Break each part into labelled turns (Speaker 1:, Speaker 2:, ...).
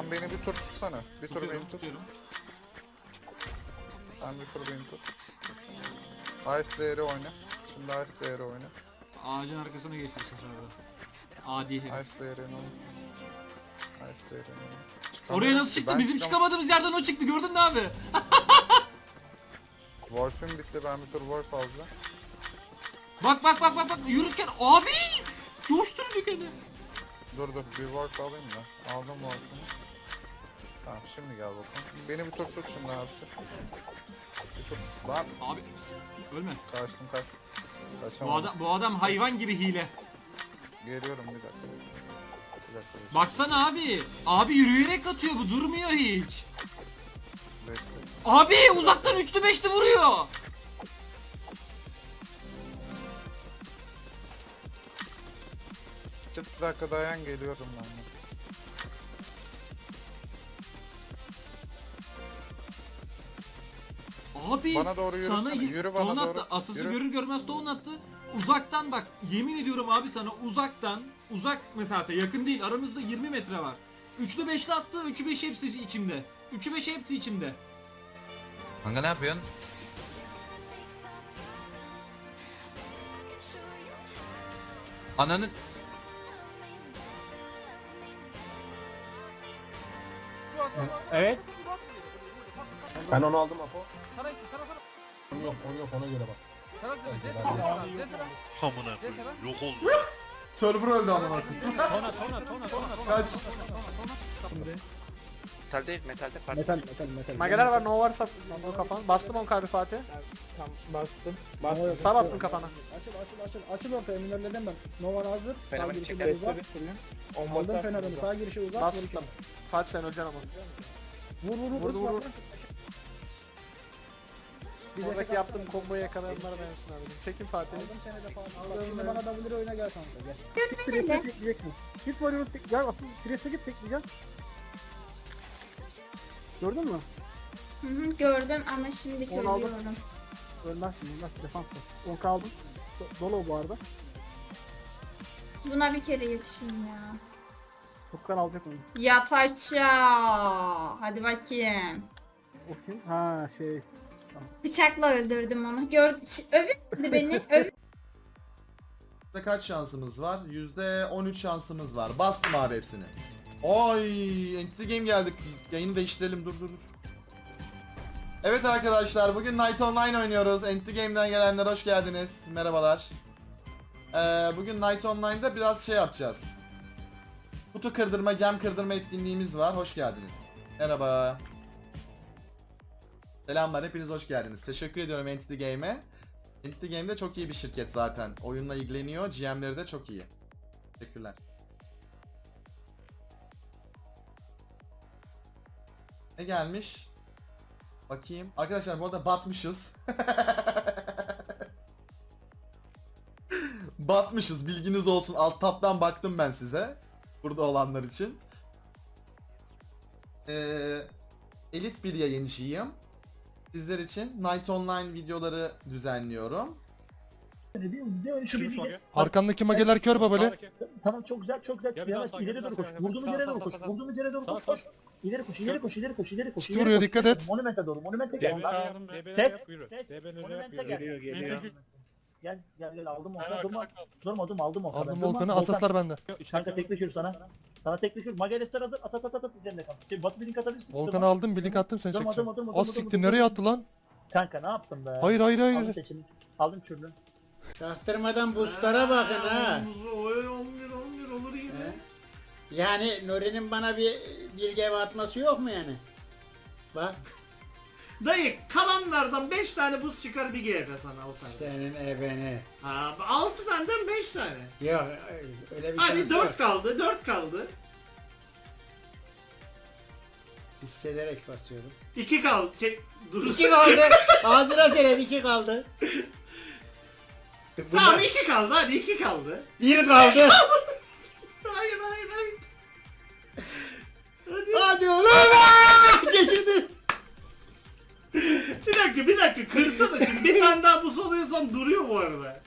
Speaker 1: Sen beni bir tur tutsana. Bir tur
Speaker 2: Tutuyorum,
Speaker 1: beni tut.
Speaker 2: tutuyorum.
Speaker 1: Sen bir tur beni tut. Ice değeri oyna. Şimdi Ice değeri oyna.
Speaker 2: Ağacın arkasına geçti sırada. Adi herif.
Speaker 1: Ice değerini oyna. Ice değerini oyna.
Speaker 2: Oraya nasıl
Speaker 1: Ben
Speaker 2: çıktı? Bizim
Speaker 1: çıkam-
Speaker 2: çıkamadığımız yerden o çıktı gördün mü abi?
Speaker 1: Wolf'üm bitti ben bir tur Wolf alacağım.
Speaker 2: Bak bak bak bak bak yürürken abi coşturduk hani.
Speaker 1: Dur dur bir Wolf alayım da. Aldım Wolf'ümü. Tamam şimdi gel bakalım. Beni bir tur tut şimdi abisi. Bir tur. Lan
Speaker 2: Abi ölme.
Speaker 1: kaçtım kaç.
Speaker 2: Bu
Speaker 1: Kaçamadım.
Speaker 2: adam, bu adam hayvan gibi hile.
Speaker 1: Geliyorum bir dakika. Bir dakika. Bir
Speaker 2: Baksana abi. Abi yürüyerek atıyor bu durmuyor hiç.
Speaker 1: dakika.
Speaker 2: Abi uzaktan üçlü beşli vuruyor.
Speaker 1: Bir dakika dayan geliyorum ben
Speaker 2: Abi
Speaker 1: Bana doğru yürüsene,
Speaker 2: sana y-
Speaker 1: yürü bana doğru,
Speaker 2: attı. Asası
Speaker 1: yürü.
Speaker 2: görür görmez ton attı. Uzaktan bak yemin ediyorum abi sana uzaktan uzak mesafe yakın değil aramızda 20 metre var. Üçlü beşli attı. Üçü beş hepsi içimde. Üçü beş hepsi içimde.
Speaker 3: Kanka ne yapıyorsun? Ananın...
Speaker 4: Evet.
Speaker 5: Ben onu aldım Apo. Onu yok, onu yok ona göre bak.
Speaker 6: Amına koyayım. Yok oldu.
Speaker 5: Server öldü amına koyayım.
Speaker 4: Tona tona tona tona.
Speaker 5: Kaç.
Speaker 7: Metaldeyiz metalde fark.
Speaker 4: Metal metal metal.
Speaker 8: Mageler var no varsa no kafan. Bastım 10 karı Fatih.
Speaker 4: Tam bastım. Bastım.
Speaker 8: Sal attım kafana.
Speaker 4: Açıl açıl açıl. Açıl orta eminlerden ben. Nova hazır. Sağ
Speaker 7: Fenomen
Speaker 4: girişi
Speaker 7: çeker.
Speaker 4: Aldım fenerimi. Sağ girişi uzat.
Speaker 8: Bastım. Fatih sen öleceksin ama.
Speaker 4: Vur vur vur. Vur,
Speaker 8: vur,
Speaker 4: vur. Dakika
Speaker 8: yaptığım komboyu yakalayanlara dayansın abi. Çekin Fatih'i.
Speaker 4: Aldım seni de falan. Bak şimdi bana W oyuna gel kanka gel. Git Priest'e tekleyeceksin. Git Warrior'u tek... Gel asıl Priest'e git tekleyeceğim. Gördün mü?
Speaker 9: Hı hı, gördüm ama şimdi
Speaker 4: Onu aldım.
Speaker 9: görüyorum.
Speaker 4: Ölmezsin ölmez. Defans var. 10 kaldım. Do- Dolu bu arada.
Speaker 9: Buna bir kere yetişeyim ya.
Speaker 4: Furkan alacak onu.
Speaker 9: Yat aşağı. Hadi bakayım.
Speaker 4: O kim? Ha şey.
Speaker 9: Bıçakla öldürdüm onu. Gördü. Övündü beni.
Speaker 5: Yüzde kaç şansımız var? Yüzde 13 şansımız var. Bastım abi hepsini. Oy, Entity Game geldik. Yayını değiştirelim. Dur dur dur. Evet arkadaşlar, bugün Night Online oynuyoruz. Entity Game'den gelenler hoş geldiniz. Merhabalar. Ee, bugün Night Online'da biraz şey yapacağız. Kutu kırdırma, gem kırdırma etkinliğimiz var. Hoş geldiniz. Merhaba. Selamlar, hepiniz hoş geldiniz. Teşekkür ediyorum Entity Game'e. Entity Game de çok iyi bir şirket zaten. Oyunla ilgileniyor. GM'leri de çok iyi. Teşekkürler. Ne gelmiş? Bakayım. Arkadaşlar bu arada batmışız. batmışız bilginiz olsun. Alt taptan baktım ben size. Burada olanlar için. Ee, elit bir yayıncıyım. Sizler için Night Online videoları düzenliyorum.
Speaker 10: Arkandaki mageler kör babali.
Speaker 4: Tamam çok güzel çok güzel.
Speaker 6: Ya bir daha
Speaker 4: ileri doğru koş.
Speaker 6: sağ,
Speaker 4: Vurduğumuz
Speaker 6: sağ,
Speaker 4: yere
Speaker 6: sağ,
Speaker 4: doğru
Speaker 6: sağ,
Speaker 4: koş.
Speaker 6: sağ.
Speaker 4: Vurduğumuz yere doğru
Speaker 6: Sağ,
Speaker 4: koş.
Speaker 6: sağ,
Speaker 4: koş. İleri koş, ileri koş, ileri koş, ileri koş, ileri
Speaker 10: vuruyor,
Speaker 4: koş.
Speaker 10: dikkat et.
Speaker 4: Monumente doğru, monumente gel.
Speaker 6: DB'lere
Speaker 4: Set,
Speaker 6: yap yürü.
Speaker 4: set,
Speaker 6: DB'lere yap
Speaker 4: monumente
Speaker 6: yürü.
Speaker 4: gel.
Speaker 6: Geliyor geliyor.
Speaker 4: Gel, gel, gel, aldım Volkan'ı, durma. Durma, aldım Volkan'ı.
Speaker 10: Aldım Volkan'ı
Speaker 4: Volkan.
Speaker 10: asaslar bende.
Speaker 4: Kanka tekleşiyor sana. Sana tekleşiyor. Magelesler hazır, at at at at at üzerinde kanka. Şey, batı bir link atabilirsin.
Speaker 10: Volkan'ı aldım bir link attım seni çekeceğim.
Speaker 4: durma,
Speaker 10: Az
Speaker 4: durma,
Speaker 10: siktir nereye attı lan?
Speaker 4: Kanka ne yaptın be?
Speaker 10: Hayır hayır
Speaker 4: Aldım
Speaker 10: hayır.
Speaker 4: seçimi. Aldım çürlü.
Speaker 11: Çaktırmadan boostlara bakın ha.
Speaker 2: Oy 11 11 olur yine.
Speaker 11: He? Yani Nuri'nin bana bir bilgi ev atması yok mu yani? Bak
Speaker 2: Dayı kalanlardan 5 tane buz çıkar bir GF sana o tane.
Speaker 11: senin ebeni.
Speaker 2: Abi 6 taneden 5 tane.
Speaker 11: Yok öyle bir
Speaker 2: Hadi
Speaker 11: şans
Speaker 2: 4
Speaker 11: yok.
Speaker 2: kaldı 4 kaldı.
Speaker 11: Hissederek basıyorum.
Speaker 2: 2 kaldı. Şey, dur.
Speaker 11: İki kaldı. Ağzına söyledi iki kaldı.
Speaker 2: Tamam
Speaker 11: Bunlar-
Speaker 2: 2 kaldı hadi 2 kaldı.
Speaker 11: bir kaldı.
Speaker 2: dakika bir dakika kırsana şimdi bir tane daha buz alıyorsan duruyor bu arada.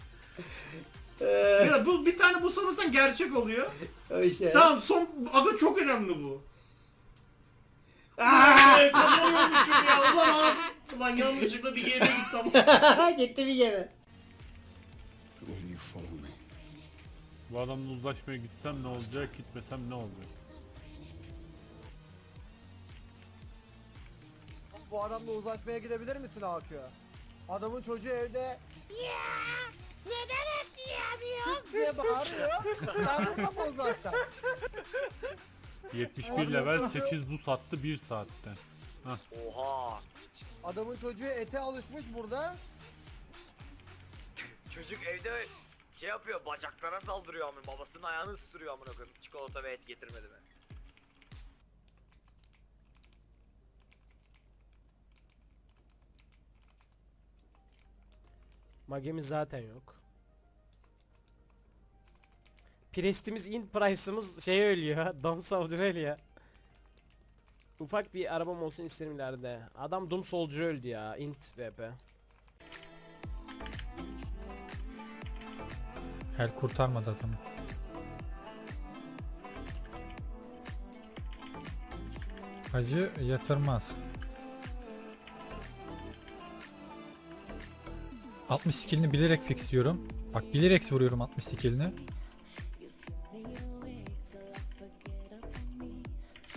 Speaker 11: Ee,
Speaker 2: Ya bu bir tane buz alırsan gerçek oluyor.
Speaker 11: o işte.
Speaker 2: Tamam son aga çok önemli bu.
Speaker 11: Aa!
Speaker 6: Kazanıyormuşum ya ulan. Ulan yanlışlıkla bir geri gittim.
Speaker 11: Gitti bir gemi.
Speaker 10: Bu adamla uzlaşmaya gitsem ne olacak, gitmesem ne olacak?
Speaker 4: Bu adamla uzlaşmaya gidebilir misin AQ? Adamın çocuğu evde ya neden hep diyemiyoruz diye bağırıyor. Sen bununla mı uzlaşacaksın?
Speaker 10: 71 level 8 bu sattı 1 saatte.
Speaker 4: Oha. Adamın çocuğu ete alışmış burada.
Speaker 6: Çocuk evde şey yapıyor bacaklara saldırıyor amına babasının ayağını ısırıyor amına koyayım çikolata ve et getirmedi mi?
Speaker 4: Magemiz zaten yok. Prestimiz in price'ımız şey ölüyor. Dom Soldier ölüyor. Ufak bir arabam olsun isterim ileride. Adam Doom Soldier öldü ya. Int VP.
Speaker 10: Her kurtarmadı adamı. Hacı yatırmaz. 60 skillini bilerek fixliyorum. Bak bilerek vuruyorum 60 skillini.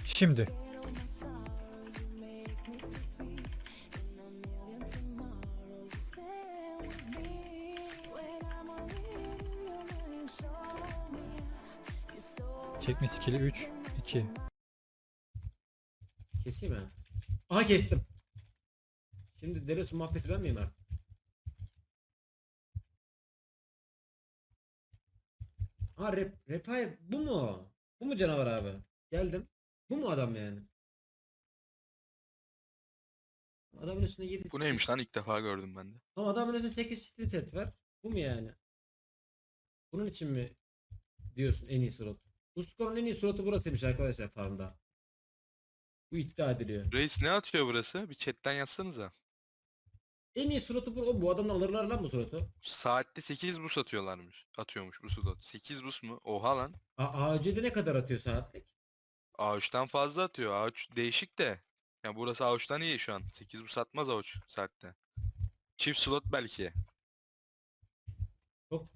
Speaker 10: Şimdi. Çekme skill'i 3, 2.
Speaker 6: Keseyim mi? Aha kestim. Şimdi Deresu muhabbeti ben miyim artık? Ha rep, repair bu mu? Bu mu canavar abi? Geldim. Bu mu adam yani? Adamın üstünde 7
Speaker 3: Bu neymiş lan ilk defa gördüm ben de.
Speaker 6: Ama adamın üstünde 8 çiftli set var. Bu mu yani? Bunun için mi diyorsun en iyi slot? Bu skorun en iyi slotu burasıymış arkadaşlar farmda. Bu iddia ediliyor.
Speaker 3: Reis ne atıyor burası? Bir chatten yazsanıza.
Speaker 6: En iyi slotu bu. Bu adamdan alırlar lan bu slotu.
Speaker 3: Saatte 8 bus atıyorlarmış. Atıyormuş bu slot. 8 bus mu? Oha lan.
Speaker 6: A AC'de ne kadar atıyor saatlik?
Speaker 3: A3'ten fazla atıyor. A3 değişik de. Ya burası A3'ten iyi şu an. 8 bus atmaz A3 saatte. Çift slot belki.
Speaker 6: Çok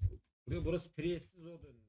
Speaker 6: burası priyesiz zor döndü.